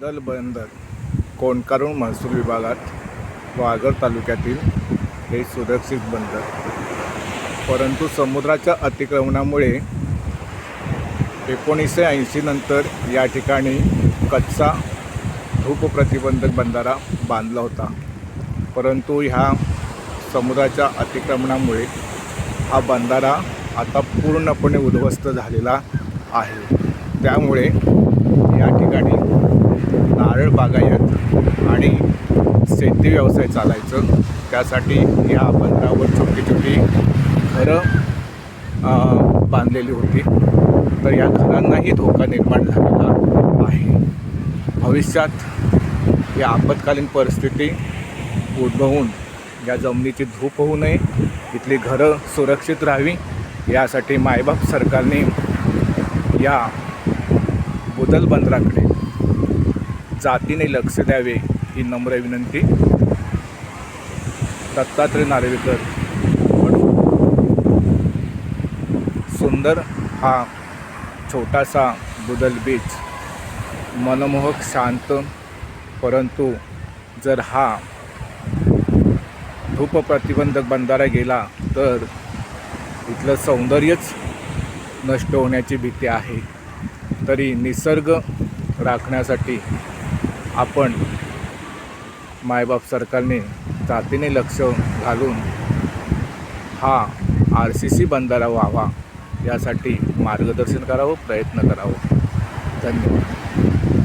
बुदल बंदर कोंडकारून महसूल विभागात वागर तालुक्यातील हे सुरक्षित बंदर. परंतु समुद्राच्या अतिक्रमणामुळे एकोणीसशे ऐंशी नंतर या ठिकाणी कच्चा धूप प्रतिबंधक बंधारा बांधला होता. परंतु ह्या समुद्राच्या अतिक्रमणामुळे हा बंधारा आता पूर्णपणे उद्ध्वस्त झालेला आहे. त्यामुळे या ठिकाणी शेती व्यवसाय चालायचं. त्यासाठी या बंदरावर छोटी छोटी घरं बांधलेली होती. तर या घरांनाही धोका निर्माण झालेला आहे. भविष्यात या आपत्कालीन परिस्थिती उद्भवून या जमिनीची धूप होऊ नये इथली घरं सुरक्षित राहावी यासाठी मायबाप सरकारने या बुदल बंदराकडे जातीने लक्ष द्यावे ही नम्र विनंती. दत्तात्रय नार्वेकर. सुंदर हा छोटासा बुदल बीच. मनमोहक शांत. परंतु जर हा धूप प्रतिबंधक बंधारा गेला तर इथलं सौंदर्यच नष्ट होण्याची भीती आहे. तरी निसर्ग राखण्यासाठी आपण मायबाप सरकारने जातीने लक्ष घालून हा आर सी सी बंधारा व्हावा यासाठी मार्गदर्शन करावं प्रयत्न करावं. धन्यवाद.